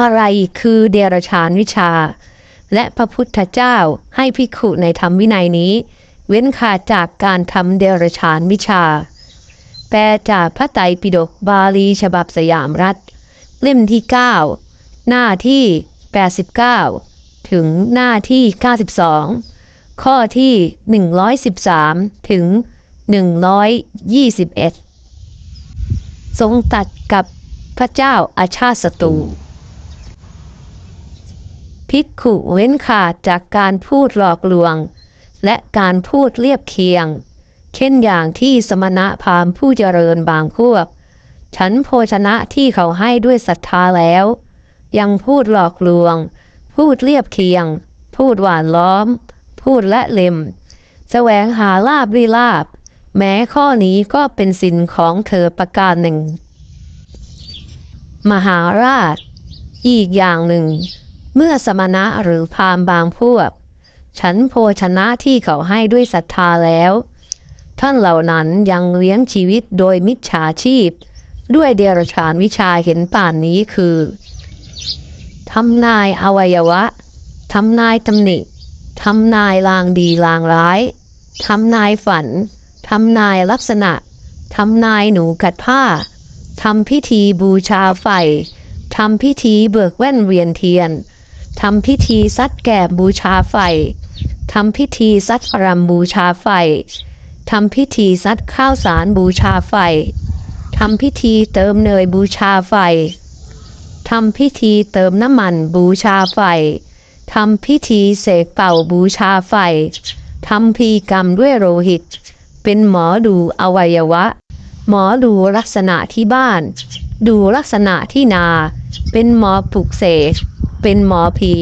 อะไรคือเดรัจฉานวิชา และพระพุทธเจ้าให้ภิกขุในธรรมวินัยนี้ เว้นขาดจากการทำเดรัจฉานวิชา แปลจากพระไตรปิฎกบาลีฉบับสยามรัฐ เล่มที่ 9 หน้าที่ 89 ถึงหน้าที่ 92 ข้อที่ 113 ถึง 121 ทรงตัดกับพระเจ้าอาชาติศัตรู ภิกขุเว้นขาดจากการพูดหลอกลวง และการพูดเรียบเคียง เช่นอย่างที่สมณะพราหมณ์ผู้เจริญบางพวก ฉันโภชนะที่เขาให้ด้วยศรัทธาแล้ว ยังพูดหลอกลวง พูดเรียบเคียง พูดหวานล้อม พูดและเล็ม แสวงหาลาบรีลาบ แม้ข้อนี้ก็เป็นสินของเธอประการหนึ่ง มหาราช อีกอย่างหนึ่ง เมื่อสมณะหรือพามบางพวก ฉันโภชนะที่เขาให้ด้วยศรัทธาแล้ว ท่านเหล่านั้นยังเลี้ยงชีวิตโดยมิจฉาชีพ ด้วยเดรัจฉานวิชาเห็นป่านนี้คือทำนายอวัยวะทำนายตำหนิทำนายลางดีลางร้ายทำนายฝันทำนายลักษณะทำนายหนูกัดผ้าทำพิธีบูชาไฟทำพิธีเบิกแว่นเวียนเทียน ทำพิธีซัดแก่บูชาไฟทำพิธีซัดพรำบูชาไฟทำพิธีซัดข้าวสารบูชาไฟทำพิธีเติมเนยบูชาไฟทำพิธีเติมน้ำมันบูชาไฟทำพิธีเสกเป่าบูชาไฟทำพีกรรมด้วยโลหิต เป็นหมอดูอวัยวะ หมอดูลักษณะที่บ้าน ดูลักษณะที่นา เป็นหมอปลุกเสก เป็นหมอผี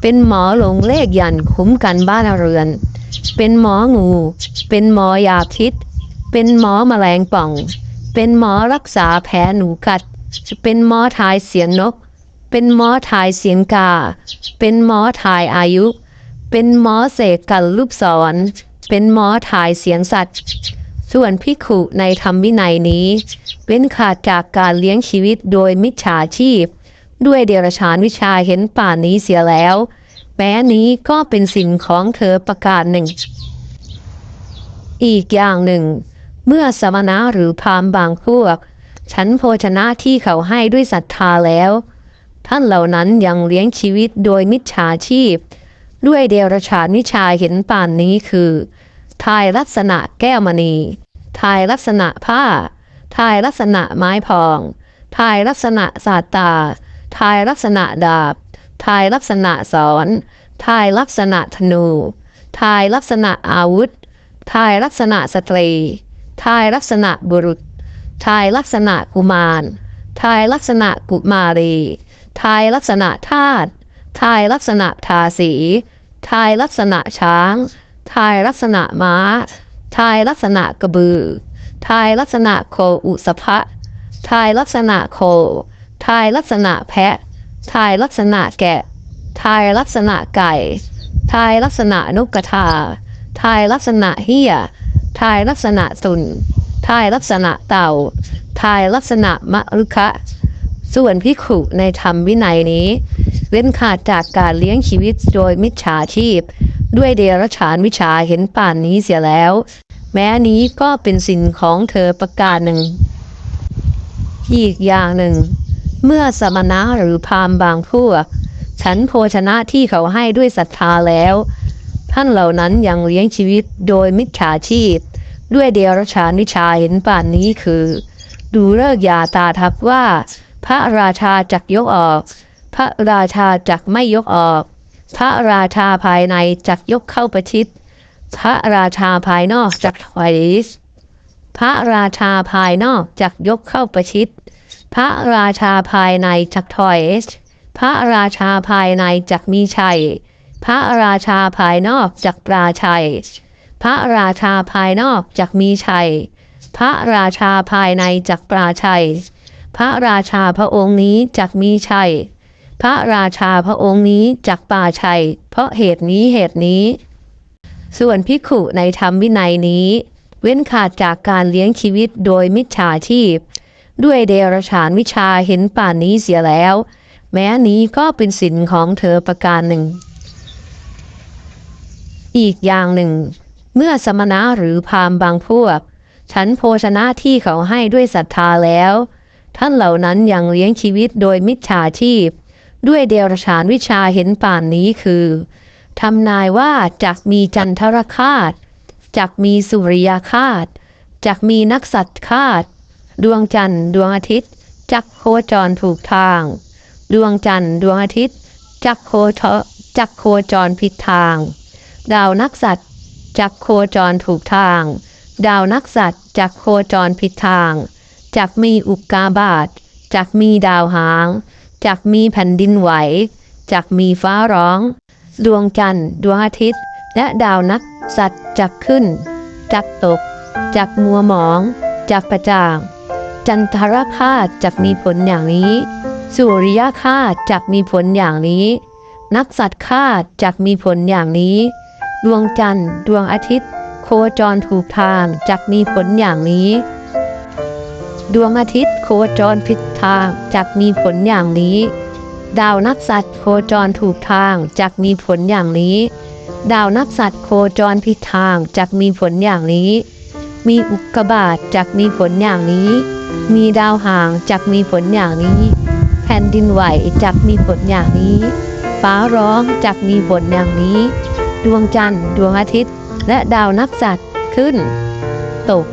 เป็นหมอหลงเลขยันคุ้มกันบ้านเรือน เป็นหมองู เป็นหมอยาพิษ เป็นหมอแมลงป่อง เป็นหมอรักษาแผลหนูกัด เป็นหมอทายเสียงนก เป็นหมอทายเสียงกา เป็นหมอทายอายุ เป็นหมอเสกกันลูกศร เป็นหมอทายเสียงสัตว์ ส่วนพิขุในธรรมวินัยนี้ เว้นขาดจากการเลี้ยงชีวิตโดยมิจฉาชีพ ด้วยเดรัจฉานวิชาเห็นป่านนี้เสียแล้ว แม้นี้ก็เป็นสินของเธอประการหนึ่ง อีกอย่างหนึ่ง เมื่อสมณะหรือพราหมณ์บางพวก ฉันโภชนะที่เขาให้ด้วยศรัทธาแล้ว ท่านเหล่านั้นยังเลี้ยงชีวิตโดยมิจฉาชีพ ด้วยเดรัจฉานวิชาเห็นป่านนี้คือทายลักษณะแก้วมณีทายลักษณะผ้าทายลักษณะไม้พองทายลักษณะสาตา ทายลักษณะดาบ ทายลักษณะสอน ทายลักษณะธนู ทายลักษณะอาวุธ ทายลักษณะสตรี ทายลักษณะบุรุษ ทายลักษณะกุมาร ทายลักษณะกุมารี ทายลักษณะทาสทายลักษณะทาสี ทายลักษณะช้าง ทายลักษณะม้า ทายลักษณะกระบือ ทายลักษณะโคอุสภะทายลักษณะโค ทายลักษณะแพะ ทายลักษณะแกะ ทายลักษณะไก่ ทายลักษณะนกกระทา ทายลักษณะเฮียทายลักษณะตุนทายลักษณะเต่า ทายลักษณะมะรุคะ ส่วนพิขุในธรรมวินัยนี้ เว้นขาดจากการเลี้ยงชีวิตโดยมิจฉาชีพ ด้วยเดรัจฉานวิชาเห็นป่านนี้เสียแล้ว แม้นี้ก็เป็นสินของเธอประการหนึ่ง อีกอย่างหนึ่ง เมื่อสมณะหรือพราหมณ์บางพวก ฉันโภชนะที่เขาให้ด้วยศรัทธาแล้ว ท่านเหล่านั้นยังเลี้ยงชีวิตโดยมิจฉาชีพ ด้วยเดรัจฉานวิชาเห็นป่านนี้คือ ดูเลิกยาตาทับว่า พระราชาจักยกออก พระราชาจักไม่ยกออก พระราชาภายในจักยกเข้าประชิดพระราชาภายนอกจักถอยพระราชาภายนอกจักยกเข้าประชิด พระราชาภายในจักถอยพระราชาภายในจักมีชัย พระราชาภายนอกจักปราชัย พระราชาภายนอกจักมีชัย พระราชาภายในจักปราชัย พระราชาพระองค์นี้จักมีชัย พระราชาพระองค์นี้จักปราชัย เพราะเหตุนี้เหตุนี้ ส่วนพิขุในธรรมวินัยนี้ เว้นขาดจากการเลี้ยงชีวิตโดยมิจฉาชีพ ด้วยเดรัจฉานวิชาเห็นป่านนี้เสียแล้ว แม้นี้ก็เป็นสินของเธอประการหนึ่ง อีกอย่างหนึ่ง เมื่อสมณะหรือพามบางพวก ฉันโภชนะที่เขาให้ด้วยศรัทธาแล้ว ท่านเหล่านั้นยังเลี้ยงชีวิตโดยมิจฉาชีพ ด้วยเดรัจฉานวิชาเห็นป่านนี้คือทำนายว่าจักมีจันทรคาตจักมีสุริยคาตจักมีนักสัตว์คาต ดวงจันทร์ดวงอาทิตย์จักโคจรถูกทาง ดวงจันทร์ดวงอาทิตย์จักโคจักโคจรผิดทาง ดาวนักสัตว์จักโคจรถูกทาง ดาวนักสัตว์จักโคจรผิดทางจักมีอุกกาบาตจักมีดาวหางจักมีแผ่นดินไหวจักมีฟ้าร้อง ดวงจันทร์ดวงอาทิตย์ และดาวนักสัตว์จักขึ้น จักตก จักมัวหมอง จักประจ่าง จันทรคาตจักมีผลอย่างนี้ สุริยคาตจักมีผลอย่างนี้ นักสัตว์คาตจักมีผลอย่างนี้ ดวงจันทร์ดวงอาทิตย์ โคจรถูกทางจักมีผลอย่างนี้ ดวงอาทิตย์โคจรผิดทางจักมีผลอย่างนี้ ดาวนักสัตว์โคจรถูกทางจักมีผลอย่างนี้ ดาวนักสัตว์โคจรผิดทางจักมีผลอย่างนี้ มีอุกกาบาตจักมีผลอย่างนี้ มีดาวห่างจักมีผลอย่างนี้ แผ่นดินไหวจักมีผลอย่างนี้ ฟ้าร้องจักมีผลอย่างนี้ ดวงจันทร์ดวงอาทิตย์ และดาวนักสัตว์ขึ้น ตก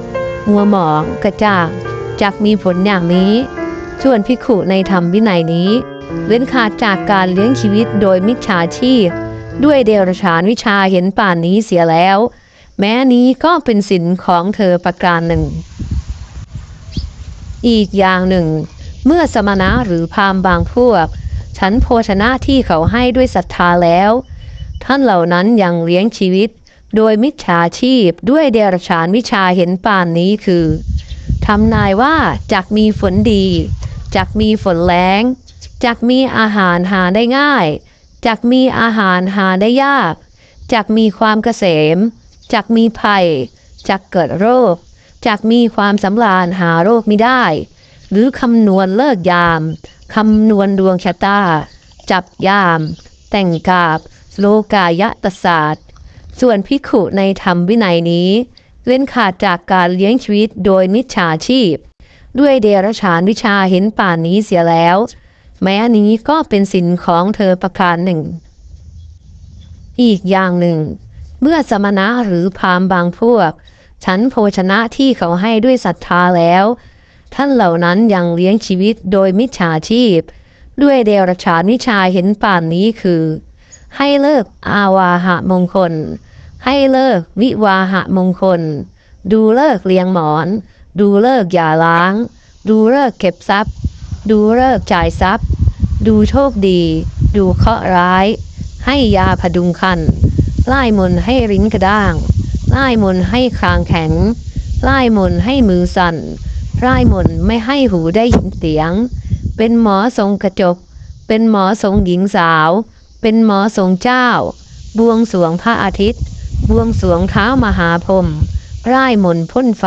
มัวหมองกระจ่างจักมีผลอย่างนี้ ส่วนพิขุในธรรมวินัยนี้ เว้นขาดจากการเลี้ยงชีวิตโดยมิจฉาชีพ ด้วยเดรัจฉานวิชาเห็นป่านนี้เสียแล้ว แม้นี้ก็เป็นสินของเธอประการหนึ่ง อีกอย่างหนึ่ง เมื่อสมณะหรือพามบางพวก ฉันโภชนะที่เขาให้ด้วยศรัทธาแล้ว ท่านเหล่านั้นยังเลี้ยงชีวิต โดยมิจฉาชีพด้วยเดรัจฉานวิชาเห็นป่านนี้คือทำนายว่าจักมีฝนดีจักมีฝนแรงจักมีอาหารหาได้ง่ายจักมีอาหารหาได้ยากจักมีความเกษมจักมีภัยจักเกิดโรค จักมีความสำราญหาโรคไม่ได้ หรือคำนวณเลิกยามคำนวณดวงชะตา จับยาม แต่งกาบ โลกายตศาสตร์ ส่วนพิขุในธรรมวินัยนี้เว้นขาดจากการเลี้ยงชีวิตโดยมิจฉาชีพ ด้วยเดรัจฉานวิชาเห็นป่านนี้เสียแล้ว แม้นี้ก็เป็นสินของเธอประการหนึ่ง อีกอย่างหนึ่ง เมื่อสมณะหรือพราหมณ์บางพวก ฉันโภชนะที่เขาให้ด้วยศรัทธาแล้ว ท่านเหล่านั้นยังเลี้ยงชีวิตโดยมิจฉาชีพ ด้วยเดรัจฉานวิชาเห็นป่านนี้คือ ให้เลิกอาวาหะมงคล ให้เลิกวิวาหะมงคล ดูเลิกเลี้ยงหมอน ดูเลิกอย่าล้าง ดูเลิกเก็บทรัพย์ ดูเลิกจ่ายทรัพย์ ดูโชคดี ดูเคราะห์ร้าย ให้ยาพดุงคันไล่มนให้ริ้นกระด้าง ไล่มนให้คางแข็ง ไล่มนให้มือสั่น ไล่มนไม่ให้หูได้ยินเสียง เป็นหมอทรงกระจก เป็นหมอทรงหญิงสาว เป็นหมอทรงเจ้า บวงสรวงพระอาทิตย์ บวงสรวงเท้ามหาพรหมร่มนพ่นไฟ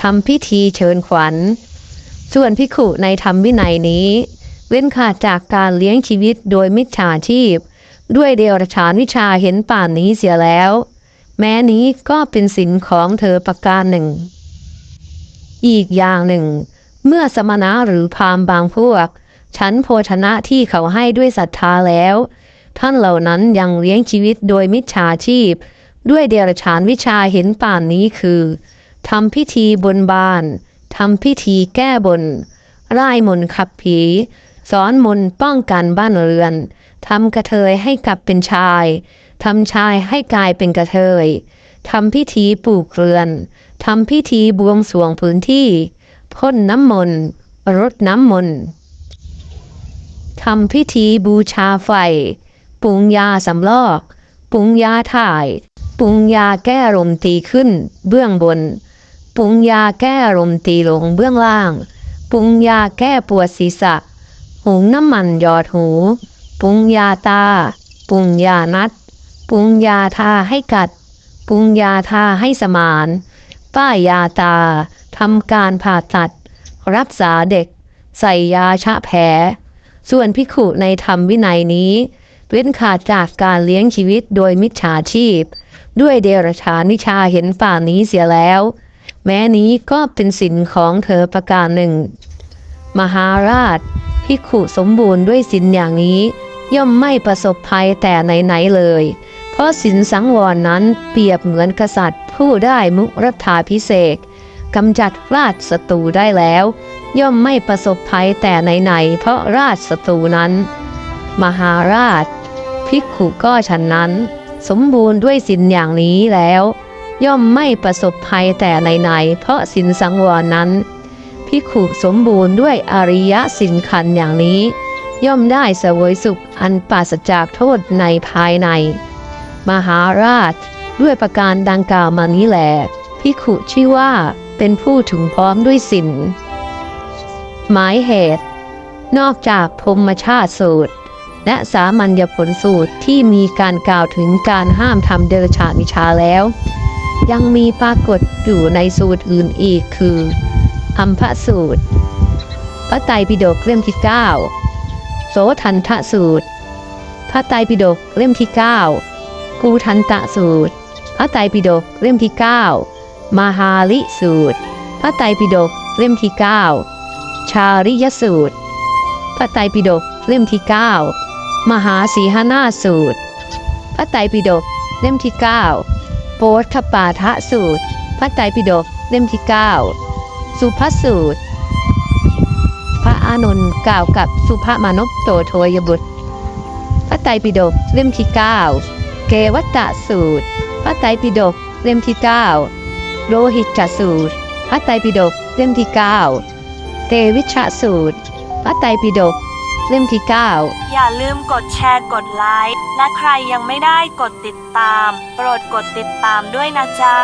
ทำพิธีเชิญขวัญ ส่วนพิขุในธรรมวินัยนี้ เว้นขาดจากการเลี้ยงชีวิตโดยมิจฉาชีพ ด้วยเดรัจฉานวิชาเห็นป่านนี้เสียแล้ว แม้นี้ก็เป็นสินของเธอประการหนึ่ง อีกอย่างหนึ่ง เมื่อสมณะหรือพราหมณ์บางพวก ฉันโภชนะที่เขาให้ด้วยศรัทธาแล้ว ท่านเหล่านั้นยังเลี้ยงชีวิตโดยมิจฉาชีพ ด้วยเดรัจฉานวิชาเห็นป่านนี้คือทำพิธีบนบานทำพิธีแก้บนร่ายมนขับผีสอนมนป้องกันบ้านเรือนทำกระเทยให้กลับเป็นชาย ทำชายให้กลายเป็นกระเทยทำพิธีปลูกเรือนทำพิธีบวงสรวงพื้นที่พ่นน้ำมนต์รดน้ำมนต์ทำพิธีบูชาไฟปรุงยาสำลอกปรุงยาถ่ายปรุงยาแก้ลมตีขึ้น เบื้องบนปรุงยาแก้ลมตีลงเบื้องล่างปรุงยาแก้ปวดศีรษะ หุงน้ำมันหยอดหูปรุงยาตาปรุงยานัด ปุงยาทาให้กัด ปุงยาทาให้สมาน ป้ายยาตาทำการผ่าตัด รักษาเด็ก ใส่ยาชะแผล ส่วนพิขุในธรรมวินัยนี้ เว้นขาดจากการเลี้ยงชีวิตโดยมิจฉาชีพ ด้วยเดรัจฉานิชาเห็นป่านนี้เสียแล้ว แม้นี้ก็เป็นสินของเธอประการหนึ่ง มหาราชพิขุสมบูรณ์ด้วยสินอย่างนี้ย่อมไม่ประสบภัยแต่ไหนๆเลย เพราะสินสังวรนั้นเปรียบเหมือนกษัตริย์ ผู้ได้มุรธาพิเศษกำจัดราชศัตรูได้แล้ว ย่อมไม่ประสบภัยแต่ไหนๆเพราะราชศัตรูนั้น มหาราช ภิกขุก็ฉันนั้น สมบูรณ์ด้วยสินอย่างนี้แล้ว ย่อมไม่ประสบภัยแต่ไหนๆเพราะสินสังวรนั้น ภิกขุสมบูรณ์ด้วยอริยสินขันอย่างนี้ ย่อมได้เสวยสุขอันปราศจากโทษในภายใน มหาราช ด้วยประการดังกล่าวมานี้แหละภิขุชื่อว่าเป็นผู้ถึงพร้อมด้วยสินหมายเหตุ นอกจากพรมชาติสูตร และสามัญญผลสูตรที่มีการกล่าวถึงการห้ามทำเดรัจฉานิชาแล้ว ยังมีปรากฏอยู่ในสูตรอื่นอีกคืออัมพสูตรพระไตรปิฎกเล่มที่ 9 โสทันทสูตร พระไตรปิฎกเล่มที่ 9 กูทันตะสูตร พระไตรปิฎกเล่มที่ 9 มหาลิสูตร พระไตรปิฎกเล่มที่ 9 ชาริยสูตร พระไตรปิฎกเล่มที่ 9 มหาสีหนาสูตร พระไตรปิฎกเล่มที่ 9 โปธปาทะสูตร พระไตรปิฎกเล่มที่ 9 สุภสูตร พระอานนท์กล่าวกับสุภมานพโตโทยบุตรพระไตรปิฎกเล่มที่ 9 กวัตตสูตร พระไตรปิฎกเล่มที่9โลหิตจสูตร พระไตรปิฎกเล่มที่9เตวิชสูตร พระไตรปิฎกเล่มที่ 9 อย่าลืมกดแชร์กดไลค์และใครยังไม่ได้กดติดตาม โปรดกดติดตามด้วยนะจ๊ะ